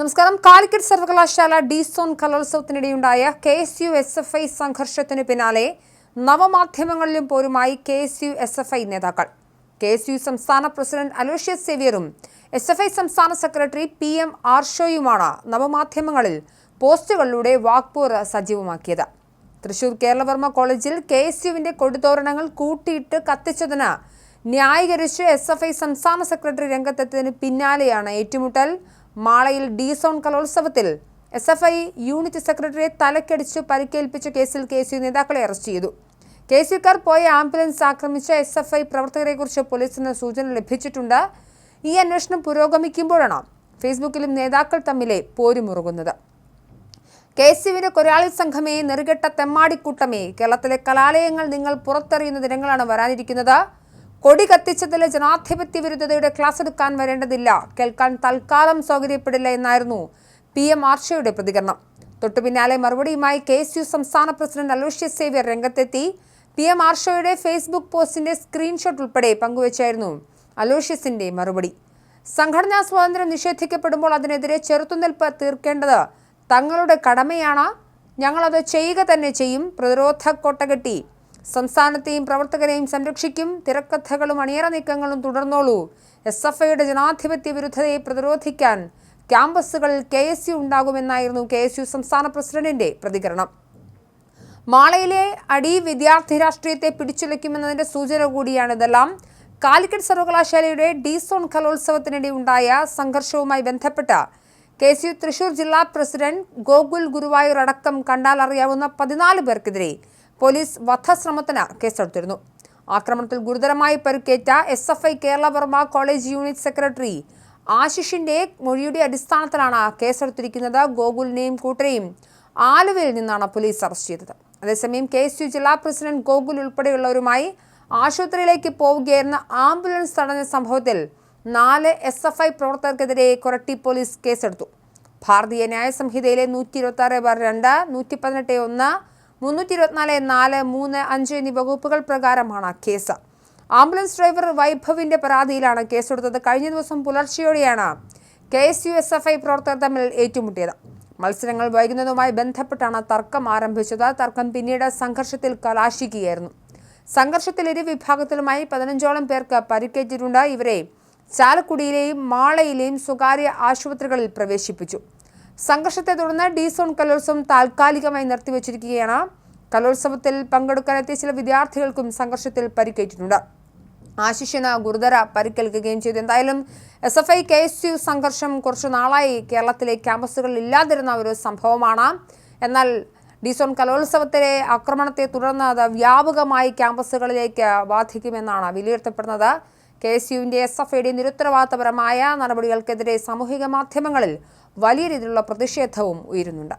നമസ്കാരം. കാലിക്കറ്റ് സർവകലാശാല D zone കലോത്സവത്തിനിടെയുണ്ടായ K S U S F I സംഘർഷത്തിന് പിന്നാലെ നവമാധ്യമങ്ങളിലും പോരുമായി K S U S F I നേതാക്കൾ. കെ എസ് യു സംസ്ഥാന പ്രസിഡന്റ് അലോഷ്യസ് സേവ്യറും എസ് എഫ് ഐ സംസ്ഥാന സെക്രട്ടറി പി എം ആർഷോയുമാണ് നവമാധ്യമങ്ങളിൽ പോസ്റ്റുകളിലൂടെ വാക്പൂർ സജീവമാക്കിയത്. തൃശൂർ കേരളവർമ്മ കോളേജിൽ കെ എസ് യുവിന്റെ കൊടുതോരണങ്ങൾ കൂട്ടിയിട്ട് കത്തിച്ചതിന് ന്യായീകരിച്ച് എസ് എഫ് ഐ സംസ്ഥാന സെക്രട്ടറി രംഗത്തെത്തിയതിന് പിന്നാലെയാണ് ഏറ്റുമുട്ടൽ. മാളയിൽ ഡി സോൺ കലോത്സവത്തിൽ എസ് എഫ് ഐ യൂണിറ്റ് സെക്രട്ടറിയെ തലക്കടിച്ച് പരിക്കേൽപ്പിച്ച കേസിൽ കെ സി നേതാക്കളെ അറസ്റ്റ് ചെയ്തു. കെ സിക്കാർ പോയ ആംബുലൻസ് ആക്രമിച്ച എസ് എഫ് ഐ പ്രവർത്തകരെക്കുറിച്ച് പോലീസിന് സൂചന ലഭിച്ചിട്ടുണ്ട്. ഈ അന്വേഷണം പുരോഗമിക്കുമ്പോഴാണ് ഫേസ്ബുക്കിലും നേതാക്കൾ തമ്മിലെ പോരുമുറുകുന്നത് കെ എസ് യുവിന്റെ കൊരാളി സംഘമേ നെറുകെട്ട തെമ്മാടിക്കൂട്ടമേ. കേരളത്തിലെ കലാലയങ്ങൾ നിങ്ങൾ പുറത്തെറിയുന്ന ദിനങ്ങളാണ് വരാനിരിക്കുന്നത്. കൊടി കത്തിച്ചതിലെ ജനാധിപത്യ വിരുദ്ധതയുടെ ക്ലാസ് എടുക്കാൻ വരേണ്ടതില്ല. കേൾക്കാൻ തൽക്കാലം സൗകര്യപ്പെടില്ല എന്നായിരുന്നു പി. എം. ആർഷയുടെ പ്രതികരണം. തൊട്ടു പിന്നാലെ മറുപടിയുമായി കെ. എസ്. യു സംസ്ഥാന പ്രസിഡന്റ് അലോഷ്യസ് സേവ്യർ രംഗത്തെത്തി. പി. എം. ആർഷയുടെ ഫേസ്ബുക്ക് പോസ്റ്റിന്റെ സ്ക്രീൻഷോട്ട് ഉൾപ്പെടെ പങ്കുവച്ചായിരുന്നു അലോഷ്യസിന്റെ മറുപടി. സംഘടനാ സ്വാതന്ത്ര്യം നിഷേധിക്കപ്പെടുമ്പോൾ അതിനെതിരെ ചെറുത്തുനിൽപ്പ് തീർക്കേണ്ടത് തങ്ങളുടെ കടമയാണ്. ഞങ്ങളത് ചെയ്യുക തന്നെ ചെയ്യും. പ്രതിരോധ കൊട്ടകെട്ടി സംസ്ഥാനത്തെയും പ്രവർത്തകരെയും സംരക്ഷിക്കും. തിരക്കഥകളും അണിയറ നീക്കങ്ങളും തുടർന്നോളൂ. എസ് എഫ് ഐയുടെ ജനാധിപത്യ വിരുദ്ധതയെ പ്രതിരോധിക്കാൻ ക്യാമ്പസുകളിൽ കെ എസ് യു ഉണ്ടാകുമെന്നായിരുന്നു കെ എസ് യു സംസ്ഥാന പ്രസിഡന്റിന്റെ പ്രതികരണം. മാളയിലെ അടി വിദ്യാർത്ഥി രാഷ്ട്രീയത്തെ പിടിച്ചുലയ്ക്കുമെന്നതിന്റെ സൂചന കൂടിയാണ് ഇതെല്ലാം. കാലിക്കറ്റ് സർവകലാശാലയുടെ ഡി സോൺ കലോത്സവത്തിനിടെ ഉണ്ടായ സംഘർഷവുമായി ബന്ധപ്പെട്ട കെ സി യു തൃശൂർ ജില്ലാ പ്രസിഡന്റ് ഗോകുൽ ഗുരുവായൂർ അടക്കം കണ്ടാൽ അറിയാവുന്ന പതിനാല് പേർക്കെതിരെ പോലീസ് വധശ്രമത്തിന് കേസെടുത്തിരുന്നു. ആക്രമണത്തിൽ ഗുരുതരമായി പരിക്കേറ്റ S F I Kerala Varma college unit secretary ആശിഷിന്റെ മൊഴിയുടെ അടിസ്ഥാനത്തിലാണ് കേസെടുത്തിരിക്കുന്നത് ഗോകുലിനെയും കൂട്ടരെയും. ആലുവയിൽ നിന്നാണ് പോലീസ് അറസ്റ്റ് ചെയ്തത്. അതേസമയം കെ എസ് യു ജില്ലാ പ്രസിഡന്റ് ഗോകുൽ ഉൾപ്പെടെയുള്ളവരുമായി ആശുപത്രിയിലേക്ക് പോവുകയായിരുന്ന ആംബുലൻസ് തടഞ്ഞ സംഭവത്തിൽ നാല് എസ് എഫ് ഐ പ്രവർത്തകർക്കെതിരെ കൊരട്ടി പോലീസ് കേസെടുത്തു. ഭാരതീയ ന്യായ സംഹിതയിലെ നൂറ്റി ഇരുപത്തി ആറ് ബാർ രണ്ട് നൂറ്റി പതിനെട്ട് ഒന്ന് മുന്നൂറ്റി ഇരുപത്തിനാല് നാല് മൂന്ന് അഞ്ച് എന്നീ വകുപ്പുകൾ പ്രകാരമാണ് കേസ്. ആംബുലൻസ് ഡ്രൈവർ വൈഭവിന്റെ പരാതിയിലാണ് കേസെടുത്തത്. കഴിഞ്ഞ ദിവസം പുലർച്ചെയോടെയാണ് K S U S F I പ്രവർത്തകർ തമ്മിൽ ഏറ്റുമുട്ടിയത്. മത്സരങ്ങൾ വൈകുന്നതുമായി ബന്ധപ്പെട്ടാണ് തർക്കം ആരംഭിച്ചത്. തർക്കം പിന്നീട് സംഘർഷത്തിൽ കലാശിക്കുകയായിരുന്നു. സംഘർഷത്തിൽ ഇരു വിഭാഗത്തിലുമായി പതിനഞ്ചോളം പേർക്ക് പരിക്കേറ്റിട്ടുണ്ട്. ഇവരെ ചാലക്കുടിയിലെയും മാളയിലെയും സ്വകാര്യ ആശുപത്രികളിൽ പ്രവേശിപ്പിച്ചു. സംഘർഷത്തെ തുടർന്ന് ഡി സോൺ കലോത്സവം താൽക്കാലികമായി നിർത്തിവച്ചിരിക്കുകയാണ്. കലോത്സവത്തിൽ പങ്കെടുക്കാനെത്തിയ ചില വിദ്യാർത്ഥികൾക്കും സംഘർഷത്തിൽ പരിക്കേറ്റിട്ടുണ്ട്. ആശിഷിന് ഗുരുതര പരിക്കേൽക്കുകയും ചെയ്തു. എന്തായാലും S F I K S U സംഘർഷം കുറച്ചു നാളായി കേരളത്തിലെ ക്യാമ്പസുകളിൽ ഇല്ലാതിരുന്ന ഒരു സംഭവമാണ്. എന്നാൽ ഡിസോൺ കലോത്സവത്തിലെ ആക്രമണത്തെ തുടർന്ന് അത് വ്യാപകമായി ക്യാമ്പസുകളിലേക്ക് ബാധിക്കുമെന്നാണ് വിലയിരുത്തപ്പെടുന്നത്. കെ എസ് യുവിന്റെ എസ് എഫ് ഐയുടെ നിരുത്തരവാദപരമായ നടപടികൾക്കെതിരെ സാമൂഹിക മാധ്യമങ്ങളിൽ വലിയ രീതിയിലുള്ള പ്രതിഷേധവും ഉയരുന്നുണ്ട്.